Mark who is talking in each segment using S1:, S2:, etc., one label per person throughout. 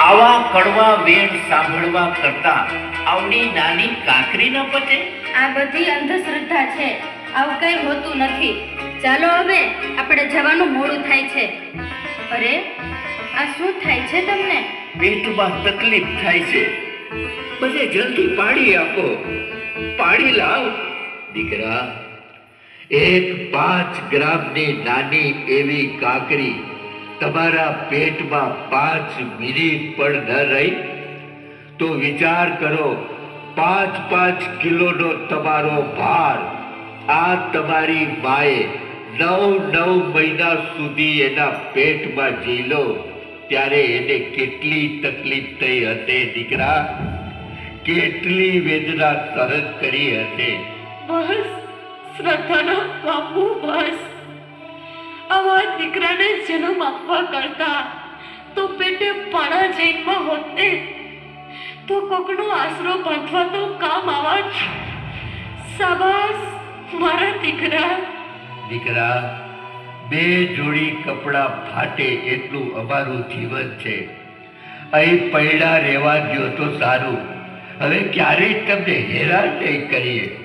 S1: આવા કડવા વેણ સાંભળવા કરતા આવડી નાની કાકરી ન પચે?
S2: આ બધી અંધશ્રદ્ધા છે. આવું કઈ હોતું નથી. ચાલો હવે આપણે જવાનું મોડું થાય છે. અરે આ શું થાય છે તમને?
S1: પેટમાં તકલીફ થાય છે. બધે જલ્દી પાડી આપો. પાડી લાવ. દીકરા એક પાંચ ગ્રામની નાની એવી કાંકરી તમારા પેટમાં પાંચ મિનિટ પણ ન રહી, તો વિચાર કરો, પાંચ પાંચ કિલોનો તમારો ભાર આ તમારી માએ નવ નવ મહિના સુધી એના પેટમાં ઝીલો ત્યારે એને કેટલી તકલીફ થઈ હશે દીકરા? કેટલી વેદના સહન કરી હશે?
S3: બસ, શ્રદ્ધાના બાપુ, બસ. આવા દીકરાને જન્મ આપવા કરતા તો પેટે પાણા જૈનમાં હોતે તો કોકનો આશરો બાંધવા તો કામ આવા જ. સાબાસ મારા દીકરા.
S1: દીકરા બે જોડી કપડાં ફાટે એટલું અમારું જીવન છે. અહીં પૈડા રહેવા દો તો સારું. હવે ક્યારેય તમને હેરાન નહીં કરીએ.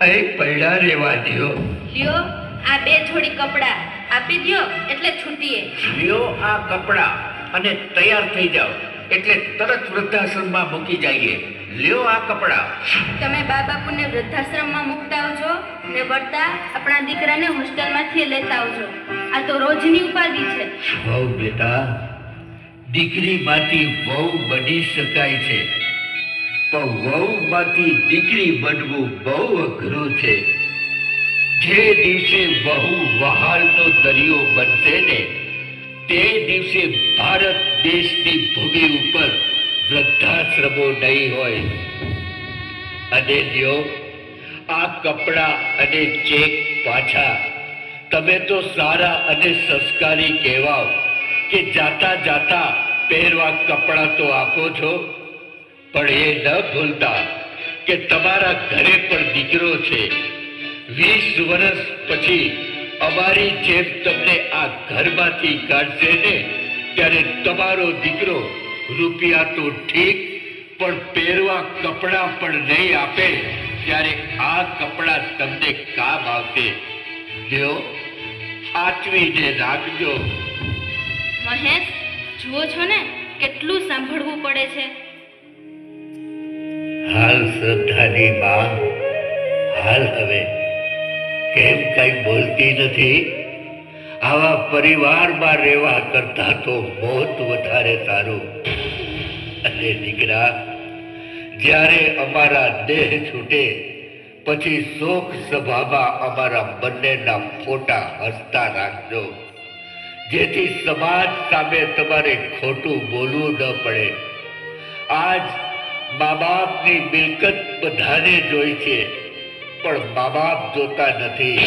S1: અહીં પૈડા રહેવા દો
S2: લ્યો. આ બે જોડી કપડાં આપી દ્યો એટલે છૂટીએ.
S1: લ્યો આ કપડા અને તૈયાર થઈ જાઓ. એટલે તરત વૃદ્ધાશ્રમમાં મૂકી જઈએ. લ્યો આ કપડા.
S2: તમે બા બાપુને વૃદ્ધાશ્રમમાં મૂકતા આવજો ને વળતા આપણા દીકરાને હોસ્ટેલમાંથી લેતા આવજો. આ તો રોજની ઉપાધિ છે.
S1: વહુ બેટા દીકરીમાંથી વહુ બની શકાય છે. પણ વહુમાંથી દીકરી બનવું બહુ અઘરું છે. જે દિવસે વહુ વહાલનો દરિયો બનશે ને, તે દિવસે ભારત દેશની ભૂમિ ઉપર વૃદ્ધાશ્રમો નહીં હોય. અને લ્યો, આ કપડાં અને ચેક પાછા. તમે તો સારા અને સંસ્કારી કહેવાઓ કે જાતા જાતા પહેરવા કપડાં તો આપો છો. પણ એ ન ભૂલતા કે તમારા ઘરે પણ દીકરો છે. વીસ વર્ષ પછી અમારી જેમ તમને આ ઘરમાંથી કાઢશે ને ત્યારે તમારો દીકરો રૂપિયા તો ઠીક પણ પહેરવા કપડાં પણ નહીં આપે ત્યારે આ કપડાં તમને કામ આવશે. લ્યો સાચવીને રાખજો.
S2: મહેશ જુઓ છો ને કેટલું સાંભળવું પડે છે.
S1: હાલ શ્રદ્ધાની માં હાલ હવે કેમ કઈ બોલતી નથી? આવા પરિવારમાં રહેવા કરતા તો મોત વધારે સારું. અને દીકરા, જ્યારે અમારા દેહ છૂટે, પછી શોક સભામાં અમારા બંનેના ફોટા હસતા રાખજો. જેથી સમાજ સામે તમારે ખોટું બોલવું ન પડે. આજ મા બાપની મિલકત બધાને જોઈ છે પણ મા બાપ જોતા નથી.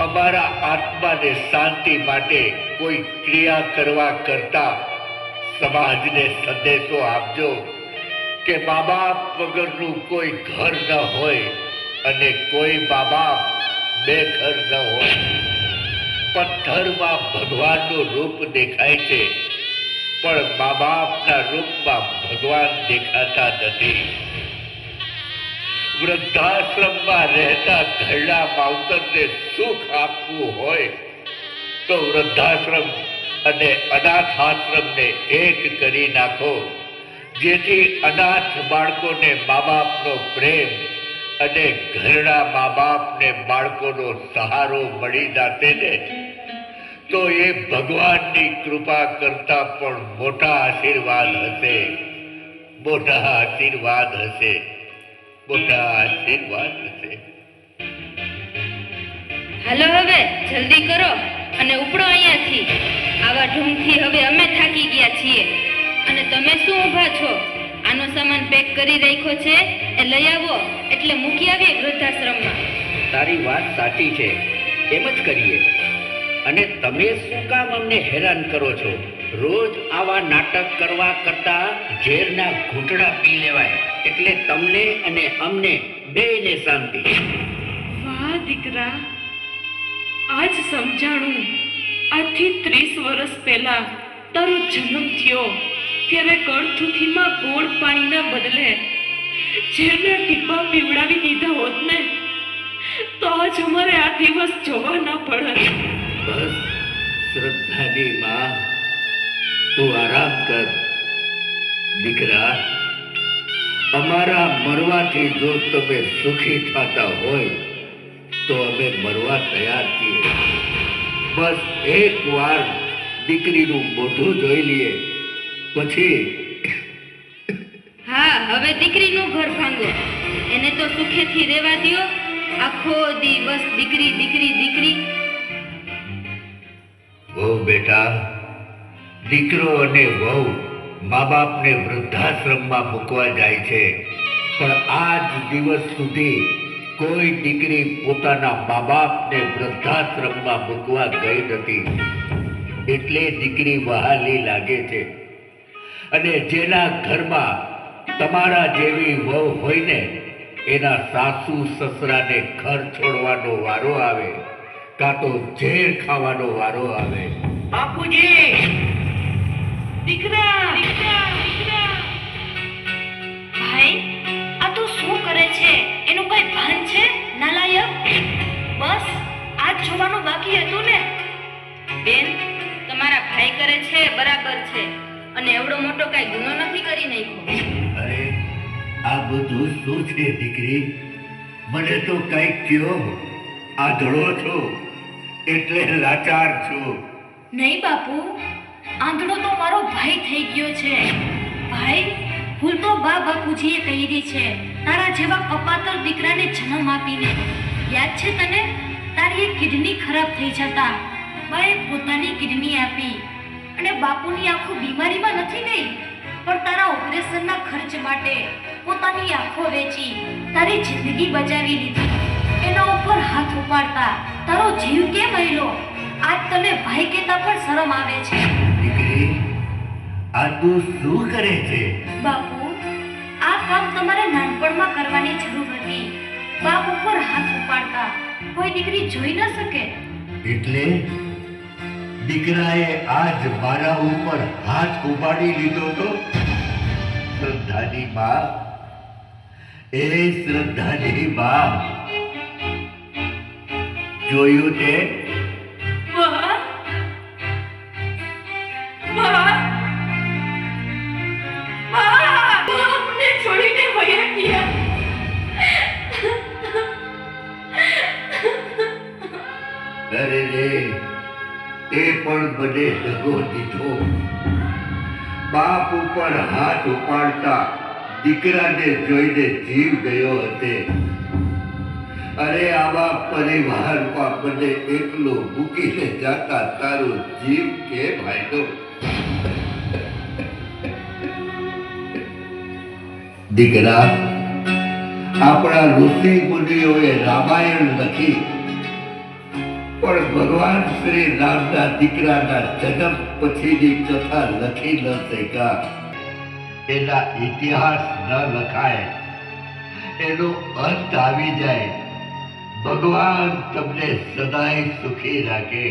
S1: અમારા આત્માને શાંતિ માટે કોઈ ક્રિયા કરવા કરતા સમાજને સંદેશો આપજો કે મા બાપ વગરનું કોઈ ઘર ન હોય અને કોઈ મા બાપ બેઘર ન હોય. પથ્થરમાં ભગવાનનું રૂપ દેખાય છે, પણ મા બાપના રૂપમાં ભગવાન દેખાતા નથી. વૃદ્ધાશ્રમમાં રહેતા ઘરડા માવતરને સુખ આપવું હોય, તો વૃદ્ધાશ્રમ અને અનાથ આશ્રમને એક કરી નાખો, જેથી અનાથ બાળકોને મા બાપનો પ્રેમ અને ઘરડા મા બાપને બાળકોનો સહારો મળી જાતે ને, તો એ ભગવાનની કૃપા કરતા પણ મોટા આશીર્વાદ હશે, મોટા આશીર્વાદ હશે.
S2: હાલો હવે, જલ્દી કરો અને ઉપડો અહીંયાથી. આવા ઢૂંઢથી હવે અમે થાકી ગયા છીએ. અને તમે શું ઊભા છો? આનો સામાન પેક કરી રાખ્યો છે? એ લઈ આવો, એટલે મૂકી આવીએ વૃદ્ધાશ્રમમાં.
S1: તારી વાત સાચી છે. એમ જ કરીએ. અને તમે શું કામ અમને હેરાન કરો છો? રોજ આવા નાટક કરવા કરતા ઝેરના ઘૂંટડા પી લેવાય. એટલે તમને અને અમને બેયને શાંતિ.
S3: વાહ દીકરા. આજ સમજાણું. આજથી ત્રીસ વર્ષ પહેલા તારો જન્મ થયો. ત્યારે કળથુથીમાં ગોળ પાણીના બદલે ઝેરના ટીપા પીવડાવી દીધા હોત ને તો આજ અમારે આ દિવસ જોવા ના પડત.
S1: બસ શ્રદ્ધાની માં તું આરામ કર. દીકરા અમારા મરવાથી જો તમે સુખી થતા હોય તો અમે મરવા તૈયાર છીએ. બસ એક વાર દીકરીનું મોઢું જોઈ લઈએ. પછી
S2: હા હવે દીકરીનું ઘર ભાંગો. એને તો સુખેથી રહેવા દ્યો. આખો દિવસ દીકરી દીકરી દીકરી.
S1: વહુ બેટા દીકરો અને વહુ મા બાપને વૃદ્ધાશ્રમમાં મૂકવા જાય છે. પણ આજ દિવસ સુધી કોઈ દીકરી પોતાના મા બાપને વૃદ્ધાશ્રમમાં મૂકવા ગઈ નથી. એટલે દીકરી વહાલી લાગે છે. અને જેના ઘરમાં તમારા જેવી વહુ હોય ને, એના સાસુ સસરાને ઘર છોડવાનો વારો આવે, કાં તો ઝેર ખાવાનો વારો આવે.
S3: બાપુજી! દીકરા દીકરા દીકરા.
S4: ભાઈ આ તું શું કરે છે? એનું કઈ ભાન છે? નાલાયક? બસ આજ જોવાનું બાકી હતું ને.
S2: બેન તમારા ભાઈ કરે છે બરાબર છે. અને એવડો મોટો કાંઈ ગુનો નથી કરી નાખ્યો.
S1: અરે આ બધું શું છે દીકરી? મને તો કંઈક કયો. આંધળો છો. એટલે લાચાર છું.
S4: નહીં બાપુ આંધળો તો મારો ભાઈ થઈ ગયો છે. ભાઈ ભૂલ તો બા બાપુજીએ કરી છે, તારા જેવા કપાતર દીકરાને જન્મ આપીને. યાદ છે તને? તારી એક કિડની ખરાબ થઈ જતા. બાએ પોતાની કિડની આપી. અને બાપુની આંખો બીમારીમાં નથી ગઈ? પણ તારા ઓપરેશનના ખર્ચ માટે પોતાની આંખો વેચી, તારી જિંદગી બચાવી લીધી. એના ઉપર હાથ ઉપાડતા, તારો જીવ કેમ આયલો આજ તને ભાઈ કહેતા પણ શરમ આવે છે.
S1: દીકરી આ તું શું કરે છે?
S4: બાપુ આ કામ તમારે નાનપણમાં કરવાની જરૂર હતી. બાપ ઉપર હાથ ઉપાડતા કોઈ દીકરી જોઈ ન શકે.
S1: એટલે દીકરાએ આજ મારા ઉપર હાથ ઉપાડી લીધો તો? શ્રદ્ધાની માં એ શ્રદ્ધાની માં જોયું તે? અરે રે તે પણ બને સગો દીધો. બાપ ઉપર હાથ ઉપાડતા દીકરાને જોઈને જીવ ગયો હતે. અરે આવા પરિવારમાં મને એકલો મૂકીને જાતા તારો જીવ કે ભાઈનો? દીકરા, આપણા ઋષિ મુનિઓએ રામાયણ લખી પણ ભગવાન શ્રી રામના દીકરાના જન્મ પછીની કથા લખી ન શકા એના ઇતિહાસ ન લખાય. એનો અંત આવી જાય. ભગવાન તમને સદાય સુખી રાખે.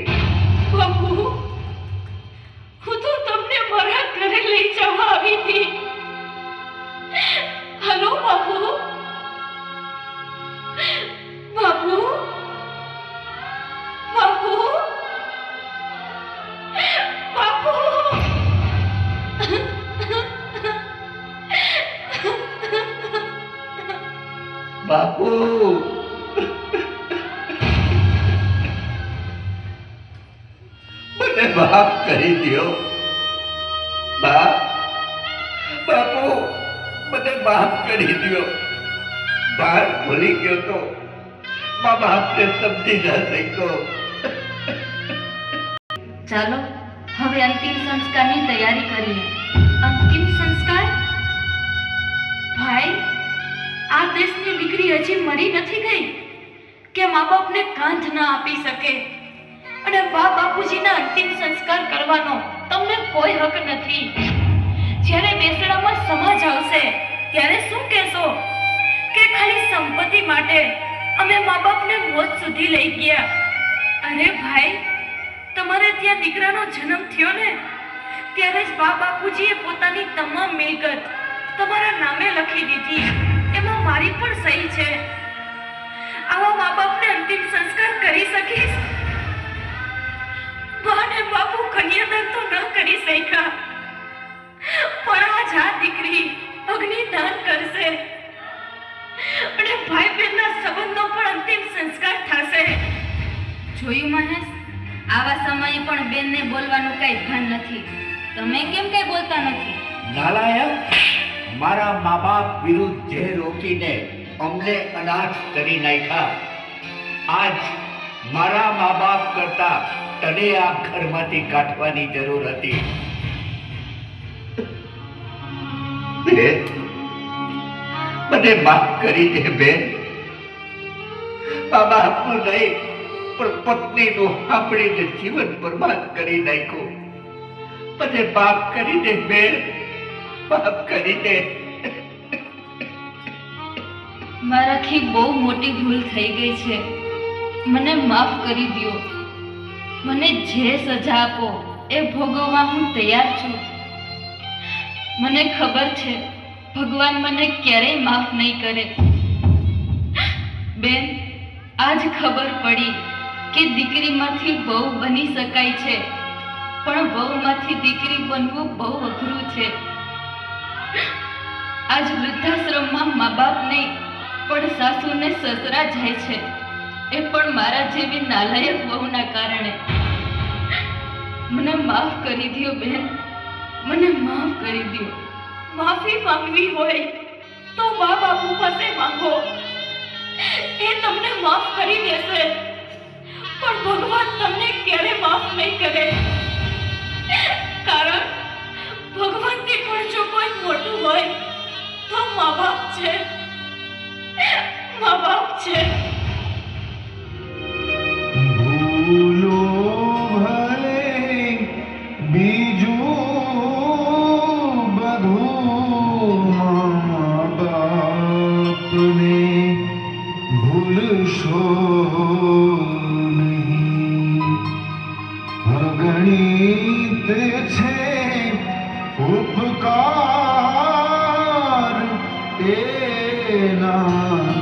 S3: હું તો તમને મારા ઘરે લઈ જવા આવી હતી. હલો બાપુ. બાપુ,
S1: મને માફ કરી દો બાર ભૂલી ગયો તો મા બાપને સમજી ન શક્યો.
S4: ચાલો, હવે અંતિમ સંસ્કારની તૈયારી કરીએ. અંતિમ સંસ્કાર? ભાઈ, આ દેશની દીકરી હજી મરી નથી ગઈ. કે મા બાપને કાંધ ના આપી શકે. અને બા બાપુજીના અંતિમ સંસ્કાર કરવાનો તમને કોઈ હક નથી. જ્યારે બેસડામાં સમાજ આવશે, ત્યારે શું કહેશો? કે ખાલી સંપત્તિ માટે અમે મા બાપને મોત સુધી લઈ ગયા. અરે ભાઈ, તમારે ત્યાં દીકરાનો જન્મ થયો ને? ત્યારે જ બા બાપુજીએ પોતાની તમામ મિલકત તમારા નામે લખી દીધી. એમાં મારી પણ સહી છે. આવા મા બાપને અંતિમ સંસ્કાર કરી શકીશ? બા બાપુ કન્યાદાન તો ન કરી શક્યા. પણ આ દીકરી અગ્નિદાન કરશે. અને ભાઈ બહેનના સંબંધનો પણ અંતિમ સંસ્કાર થશે.
S2: જોયું મહેશ? આવા સમયે પણ બેનને બોલવાનું કઈ ભાન નથી. તમે કેમ કઈ બોલતા નથી?
S1: નાલાયક મારા મા બાપ વિરુદ્ધ જે રોકીને અમને અનાથ કરી નાખ્યા. આજ મારા મા બાપ કરતા તને આ ઘરમાંથી કાઢવાની જરૂર હતી. બેન મને માફ કરી દે બેન. બાબા આપનું નહીં, પણ પત્નીનું સાંભળીને જીવન બરબાદ કરી નાખ્યું. મને માફ કરી દે બેન. માફ કરી દે.
S2: મારાથી બહુ મોટી ભૂલ થઈ ગઈ છે. મને માફ કરી દ્યો. મને જે સજા આપો, એ ભોગવવા હું તૈયાર છું. મને ખબર છે, ભગવાન મને ક્યારેય માફ નહીં કરે. બેન, આજ ખબર પડી કે દીકરીમાંથી બહુ બની શકાય છે, પણ બહુમાંથી દીકરી બનવું બહુ અઘરું છે. આજ વૃદ્ધાશ્રમમાં મા બાપ નહીં, પણ સાસુને સસરા જાય છે. એ પણ મારા જેવી નાલાયક વહુના કારણે. મને માફ કરી દ્યો બેન. મને માફ કરી દ્યો.
S4: માફી માંગવી હોય તો મા બાપુ પાસે માંગો. એ તમને માફ કરી દેશે. પણ ભગવાન તમને ક્યારે માફ નહીં કરે? કારણ ભગવાનથી પણ જો કોઈ મોટું હોય તો મા બાપ છે. મા બાપ
S5: છે. ઉપકાર એના